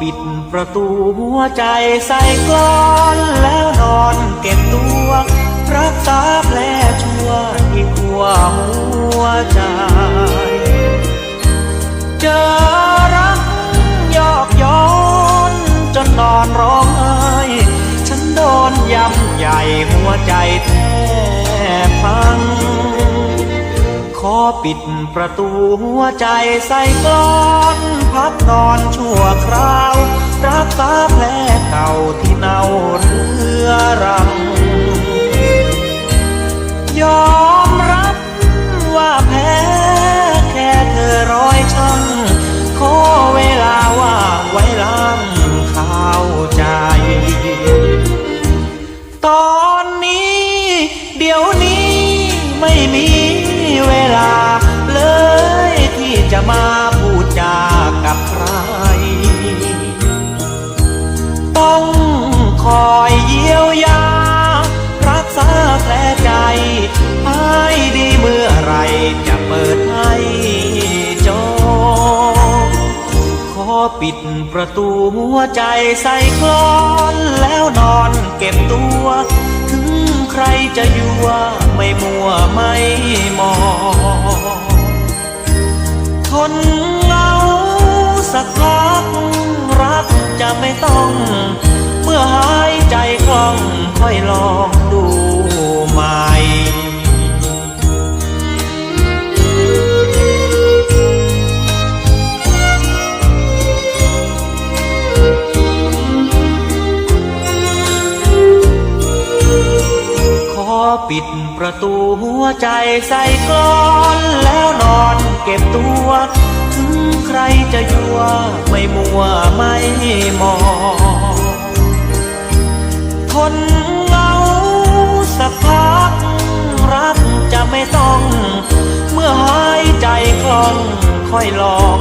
ปิดประตูหัวใจใส่กลอนแล้วนอนเก็บตัว รักษาแผลชั่วที่ทั่วหัวใจ เจอรักยอกย้อนจนนอนร้องไห้ฉันโดนย้ำใหญ่หัวใจแท ปิดประตูหัวใจใส่กลอนพักนอนชั่วคราว รักษาแผลเก่าที่เน่าเรื้อรัง ยอมรับว่าแพ้แค่เธอร้อยช่างขอเวลาว่างไว้ล้างข้าวใจ ตอนนี้ เดี๋ยวนี้ไม่มี เวลา เลยที่จะมาพูดจากับใคร ต้องคอยเยียวยา รักษาแผลใจให้ดีเมื่อไรจะเปิดให้จองขอปิดประตูหัวใจใส่กลอน แล้วนอนเก็บตัว ถึงใครจะอยั่ ไม่มองทนเหงาสักพักรักจะไม่ต้อง เมื่อหายใจคล่องค่อยลอง ปิดประตูหัวใจใส่กลอนแล้วนอนเก็บตัวถึงใครจะยั่วไม่มัวไม่มองทนเงาสักพักรักจะไม่ต้อง เมื่อหายใจคล่องค่อยลอง